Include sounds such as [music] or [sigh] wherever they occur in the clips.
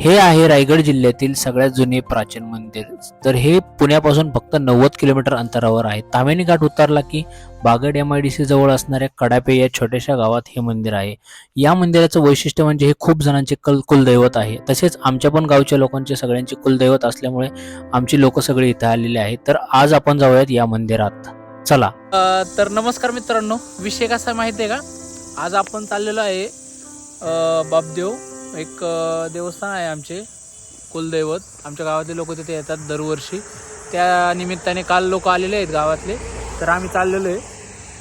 हे आहे रायगड जिल्ह्यातील सगळ्यात जुने प्राचीन मंदिर. तर हे पुण्यापासून फक्त नव्वद किलोमीटर अंतरावर आहे. तामेनी घाट उतरला की बागड एम आय डी सी जवळ असणाऱ्या कडापे या छोट्याशा गावात हे मंदिर आहे. या मंदिराचं वैशिष्ट्य म्हणजे हे खूप जणांचे कल कुलदैवत आहे. तसेच आमच्या पण गावच्या लोकांचे सगळ्यांचे कुलदैवत असल्यामुळे आमची लोक सगळे इथे आलेले आहेत. तर आज आपण जाऊयात या मंदिरात. चला. तर नमस्कार मित्रांनो. विषय कसा आहे माहिती आहे का? आज आपण चाललेलो आहे बापदेव एक देवस्थान आहे आमचे कुलदैवत. आमच्या गावातले लोक तिथे येतात दरवर्षी. त्या निमित्ताने काल लोक आलेले आहेत गावातले. तर आम्ही चाललेलो आहे.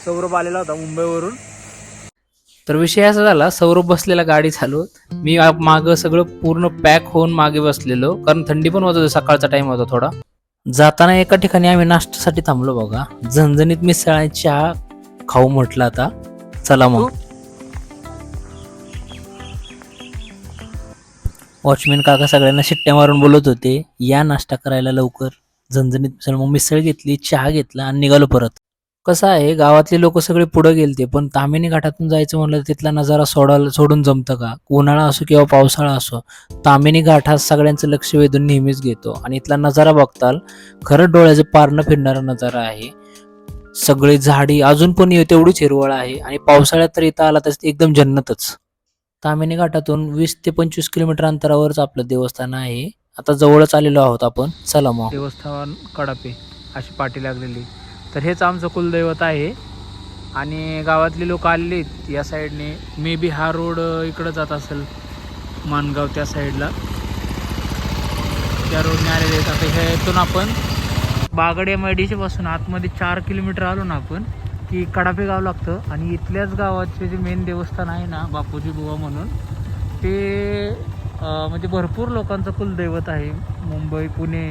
सौरभ आलेला होता मुंबईवरून. तर विषय असा झाला सौरभ बसलेला गाडी चालवत. मी माग सगळं पूर्ण पॅक होऊन मागे बसलेलो. कारण थंडी पण होत होती सकाळचा टाइम होता थोडा. जाताना एका ठिकाणी आम्ही नाश्त्यासाठी थांबलो बघा. झणझणीत मिसळ आणि चहा खाऊ म्हटलं आता. चला मग. वॉचमॅन काका सगळ्यांना शिट्ट्या मारून बोलत होते. या नाश्ता करायला लवकर. झणझणीत मिसळ मग मिसळ घेतली चहा घेतला आणि निघालो परत. कसं आहे गावातले लोक सगळे पुढे गेलते पण तामिनी घाटातून जायचं म्हणलं तर तिथला नजारा सोडायला सोडून जमतं का? उन्हाळा असो किंवा पावसाळा असो तामिनी घाट हा सगळ्यांचं लक्ष वेधून नेहमीच घेतो. आणि इथला नजारा बघताल खरंच डोळ्याचं पारणं फिरणारा नजारा आहे. सगळी झाडी अजून पण येऊ तेवढीच हिरवळ आहे. आणि पावसाळ्यात तर इथं आला तर एकदम जन्नतच. तामिनी घाटातून वीस ते पंचवीस किलोमीटर अंतरावरच आपलं देवस्थान आहे. आता जवळच आलेलो आहोत आपण. चला मग. देवस्थान कडापे अशी पाठी लागलेली. तर हेच आमचं कुलदैवत आहे. आणि गावातले लोक आलेले या साईडने मे बी हा रोड इकडं जात असेल मानगाव त्या साईडला. त्या रोडने आलेले आहेत. आता ह्या इथून आपण बागडे एमपासून आतमध्ये चार किलोमीटर आलो ना आपण. की कडापे गाव लागतं आणि इथल्याच गावाचे जे मेन देवस्थान आहे ना बापूजी बुवा म्हणून ते म्हणजे भरपूर लोकांचं कुलदैवत आहे. मुंबई पुणे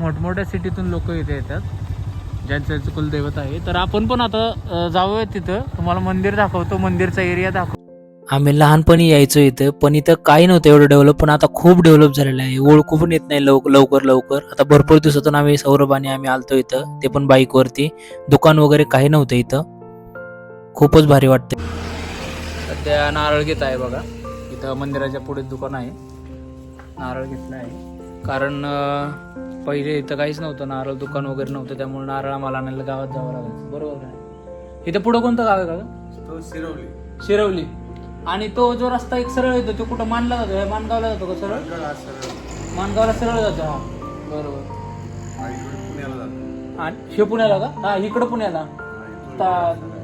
मोठमोठ्या सिटीतून लोक इथे येतात ज्यांचं कुलदैवत आहे. तर आपण पण आता जाऊया तिथं. तुम्हाला मंदिर दाखवतो मंदिरचा एरिया दाखव आम्ही लहानपणी यायचो इथं पण इथं काही नव्हतं एवढं डेव्हलप पण आता खूप डेव्हलप झालेलं आहे. ओळखू पण येत नाही लवकर लवकर लवकर. आता भरपूर दिवसातून आम्ही सौरभ आणि आम्ही आलतो इथं ते पण बाईकवरती दुकान वगैरे काही नव्हतं इथं. खूपच भारी वाटते सध्या नारळ घेत आहे बघा. इथं मंदिराच्या पुढे दुकान आहे. नारळ घेतलं आहे. कारण पहिले इथं काहीच नव्हतं. नारळ दुकान वगैरे नव्हतं. त्यामुळे नारळ आम्हाला आणायला गावात जावं लागायचं. बरोबर काय इथं पुढं कोणतं गाव आहे का शिरवली. शिरवली. आणि तो जो रस्ता एक सरळ येतो तो कुठं मानला जातो? हे मानगावला जातो का सरळ? मानगावला सरळ जातो हा. बरोबर. आईकडे पुण्याला जातो. आणि हे पुण्याला का? हा इकडं पुण्याला. ता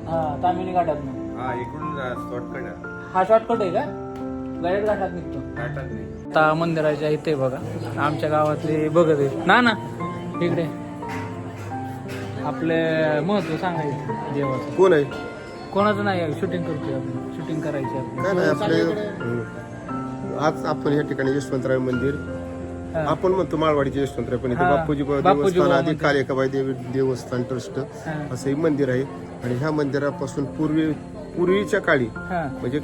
हा तामिनी घाटात हा इकडून शॉर्टकट आहे. हा शॉर्टकट आहे का? गायड घाटात निघतो. घाटात नाही आता मंदिराच्या इथे बघा आमच्या गावातले बघत आहेत. ना ना इकडे. आपले महत्त्व सांगायचं. देवाचं. कोण आहे? कोणाचं नाही शूटिंग करतोय आपण. शूटिंग करायची आपली. काय नाही आपले हम्म. आज आपण या ठिकाणी यशवंतराव मंदिर हा. आपण म्हणतो माळवाडीचे यशवंतराव पण इथे हा. बापूजी बापूजी देवस्थान बुवा आधी मंदिर. कालिकाबाई देवी देवस्थान ट्रस्ट हा. असं हे मंदिर आहे आणि ह्या मंदिरापासून पूर्वी पूर्वीच्या काळी हा म्हणजे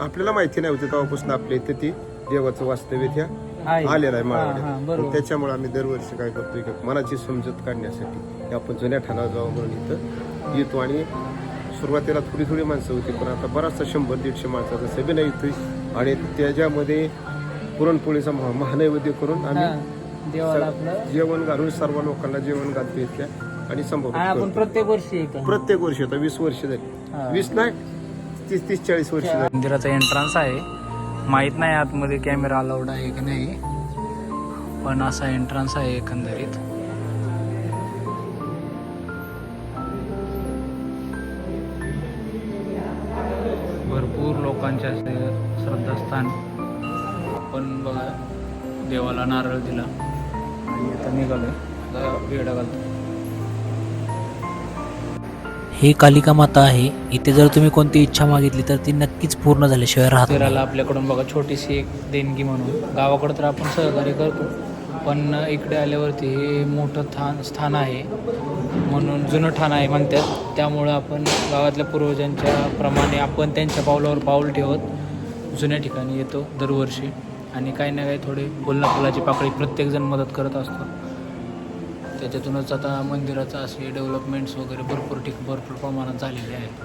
आपल्याला माहिती नाही होती तेव्हापासून आपल्या इथे ती देवाचं वास्तव्य त्या आहे. आलेलं आहे हा, हा, बरोबर. त्याच्यामुळे आम्ही दरवर्षी काय करतो की मनाची समजत काढण्यासाठी आपण जुन्या ठाण्याला जावं म्हणून इथं येतो आणि सुरुवातीला थोडी थोडी माणसं होती पण आता बराचसा शंभर दीडशे माणसाचा सभेला येतोय. आणि त्याच्यामध्ये पुरणपोळीचा महा- महानैवेद्य करून. आम्ही देवाला आपलं जेवण घालून सर्व लोकांना जेवण घालतो इथल्या आणि संभव आणि आपण प्रत्येक वर्षी प्रत्येक वर्षी आता वीस वर्ष हा. झाली वीस नाही तीस तीस चाळीस वर्ष झाली. मंदिराचा एंट्रन्स आहे. माहीत नाही आतमध्ये कॅमेरा अलाउड आहे की नाही पण असा एंट्रन्स आहे एकंदरीत. लोकांचे असे श्रद्धास्थान. पण बघा देवाला नारळ दिला. आणि आता निघालोय. आता वेडा घालतो. ही कालिका माता आहे. इथे जर तुम्ही कोणती इच्छा मागितली तर ती नक्कीच पूर्ण झाल्याशिवाय राहत आपल्याकडून बघा छोटीशी एक देणगी म्हणून. गावाकडे तर आपण सहकार्य करतो. पण इकडे आल्यावरती हे मोठं थान स्थान आहे. म्हणून जुनं ठाण आहे म्हणतात. त्यामुळं आपण गावातल्या पूर्वजांच्या प्रमाणे आपण त्यांच्या पावलावर पाऊल ठेवत जुन्या ठिकाणी येतो दरवर्षी. आणि काही ना काही थोडे फुलना फुलाची पाकळी प्रत्येकजण मदत करत असतो. त्याच्यातूनच आता मंदिराचं असे डेव्हलपमेंट्स वगैरे भरपूर ठिक भरपूर प्रमाणात झालेले आहेत.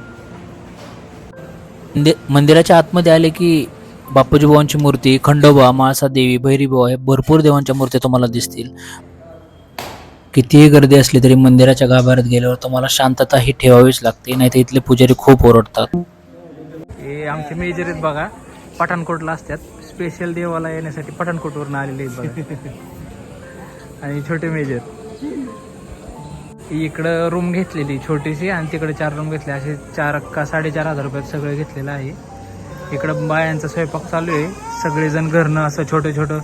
मंदि- मंदिराच्या आतमध्ये आले की बापूजी बुवांची मूर्ती खंडोबा माळसा देवी भैरीबुवा हे भरपूर देवांच्या मूर्त्या तुम्हाला दिसतील. कितीही गर्दी असली तरी मंदिराच्या गाभाऱ्यात गेल्यावर तुम्हाला शांतता ही ठेवावीच लागते नाही तर इथले पुजारी खूप ओरडतात. हे आमचे मेजर आहेत बघा पठाणकोटला असतात. स्पेशल देवाला येण्यासाठी पठाणकोटवरून आलेले आहेत बघा. [laughs] आणि छोटे मेजर इकडं रूम घेतलेली छोटीशी आणि तिकडे चार रूम घेतले. असे चार का साडेचार हजार रुपयात सगळं घेतलेलं आहे. इकडं बायांचा स्वयंपाक चालू आहे. सगळेजण घरनं असं छोटं छोटं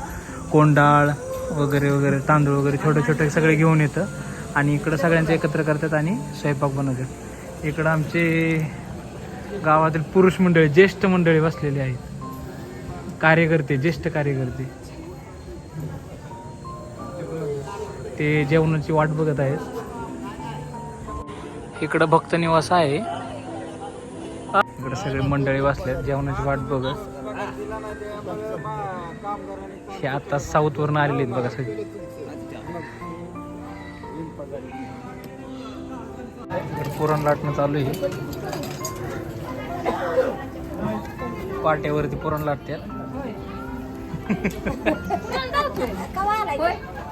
कोंडाळ वगैरे वगैरे तांदूळ वगैरे छोटे छोटे सगळे घेऊन येतं. आणि इकडं सगळ्यांचं एकत्र करतात आणि स्वयंपाक बनवतात. इकडं आमचे गावातील पुरुष मंडळी ज्येष्ठ मंडळी बसलेली आहेत. कार्यकर्ते ज्येष्ठ कार्यकर्ते. ते जेवणाची वाट बघत आहेत. इकडं भक्त निवास आहे. इकडे सगळे मंडळी बसल्यात जेवणाची वाट बघत. हे आता साऊथ वरून आलेले आहेत बघा सगळे. पुरण लाटणं चालू आहे. पाट्यावरती पुरण लाटतात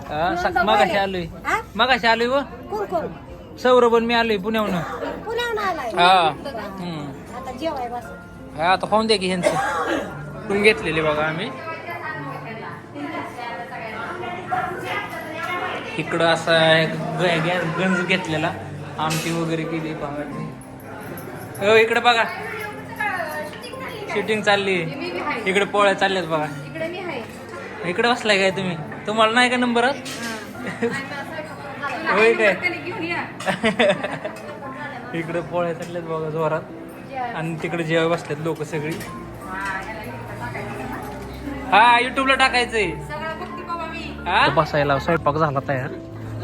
हा, स- मगाशी आलोय. मगाशी आलोय व? सौरभन मी आलोय पुण्याहून पुण्याहून आलाय. हा. हा आता खाऊन द्या की ह्यांचं. रूम घेतलेले बघा आम्ही. इकडं असा गॅस गंज घेतलेला. आमटी वगैरे केली पहा हो इकडे बघा. शूटिंग चालली. इकडे पोळ्या चालल्यात बघा. इकडे बसलाय काय तुम्ही? तुम्हाला नाही का नंबर होय काय? [laughs] इकडे पोळ्या चालल्यात बघा जोरात. आणि तिकडे जेव्हा बसतात लोक सगळी. हा युट्यूबला टाकायचंय. बसायला स्वयंपाक झाला तयार.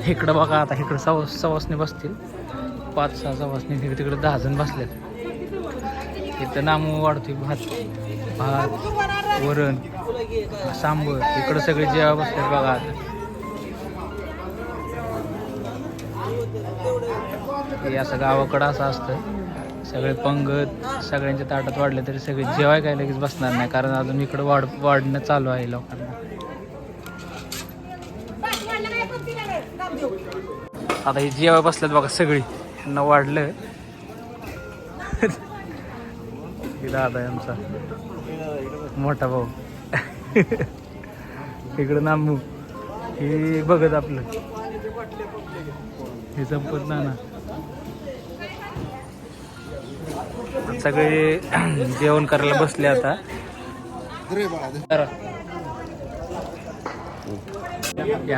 इकडं बघा आता इकडं सव सवासने बसतील. पाच सहा सवासने तिकडे तिकडे दहा जण बसलेत. इथं नामू वाढतोय भात भात वरण सांबर इकडं सगळे जेव्हा बसलेत बघा आता. हे असं गावाकडं असं असतं. सगळे पंगत सगळ्यांच्या ताटात वाढले तरी सगळे जेवाय काय लगेच बसणार नाही कारण अजून इकडं वाढ वाढणं चालू आहे लोकांना. आता हे जेवाय बसल्यात बघा सगळी. यांना वाढलं. दादा आहे आमचा. मोठा भाऊ. इकडं नामू. हे बघत आपलं. हे संपत ना सगळे जेवण करायला बसले आता.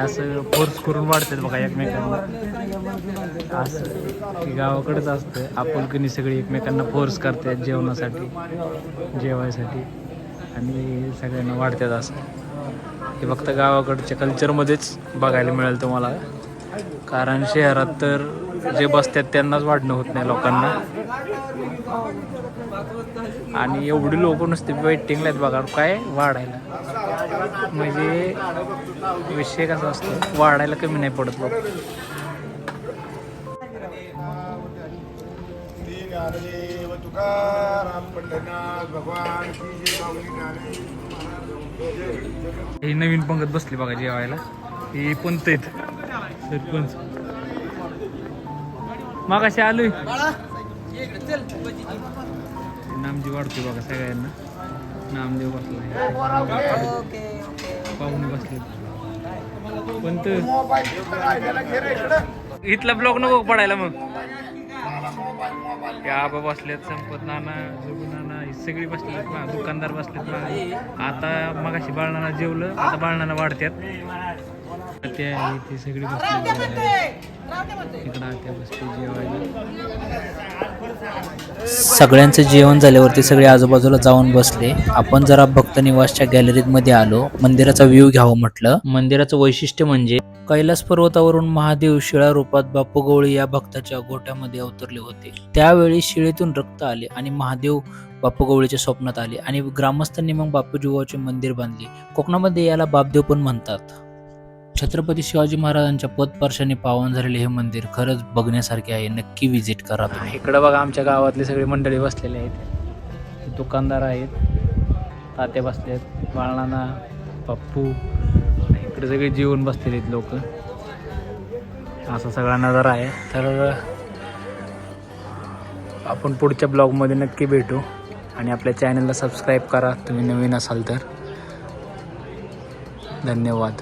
असं फोर्स करून वाढतात बघा एकमेकांना. असं की गावाकडेच असतं. आपुलकीने सगळी एकमेकांना फोर्स करतात जेवणासाठी जेवायसाठी. आणि सगळ्यांना वाढतात असं. हे फक्त गावाकडच्या कल्चरमध्येच बघायला मिळेल तुम्हाला. कारण शहरात तर जे बसतात त्यांनाच वाढणं होत नाही लोकांना. आणि एवढी लोक नुसते वेटिंगला आहेत बघा काय वाढायला. म्हणजे विषय कसा असतो वाढायला कमी नाही पडत लोक. ही हे नवीन पंगत बसली बघा जेवायला. हे पंत आहेत? सरपंच. मागाशी आलोय. नामजी वाढतोय बघा सगळ्यांना. नामदेव बसलाय. पाहुणे बसले पंत इथला ब्लॉक नको पडायला मग. त्या आबा बसल्यात संपत नाना जोगू नाना ही सगळी बसलेत ना दुकानदार बसलेत ना. आता मगाशी बाळनाना जेवलं आता बाळनाना वाढत्यात. ते सगळी बसली इकडं आत्या बसते जेवायला. सगळ्यांचं जेवण झाल्यावरती सगळे आजूबाजूला जाऊन बसले. आपण जरा भक्त निवासच्या गॅलरीत मध्ये आलो. मंदिराचा व्ह्यू घ्यावं म्हटलं. मंदिराचं वैशिष्ट्य म्हणजे कैलास पर्वतावरून महादेव शिळा रूपात बापू गवळी या भक्ताच्या गोट्यामध्ये अवतरले होते. त्यावेळी शिळेतून रक्त आले आणि महादेव बापू गवळीच्या स्वप्नात आले आणि ग्रामस्थांनी मग बापूजीवाचे मंदिर बांधले. कोकणामध्ये याला बापदेव पण म्हणतात. छत्रपती शिवाजी महाराजांच्या पदस्पर्शाने पावन झालेले हे मंदिर खरंच बघण्यासारखे आहे. नक्की व्हिजिट करा इकडं बघा आमच्या गावातले सगळे मंडळी बसलेले आहेत. दुकानदार आहेत तात्या आहेत बाळणाना पप्पू इकडे सगळे जीवन बसलेले आहेत लोक. असा सगळा नजारा आहे. तर आपण पुढच्या ब्लॉगमध्ये नक्की भेटू आणि आपल्या चॅनलला सबस्क्राईब करा. तुम्ही नवीन असाल तर. धन्यवाद.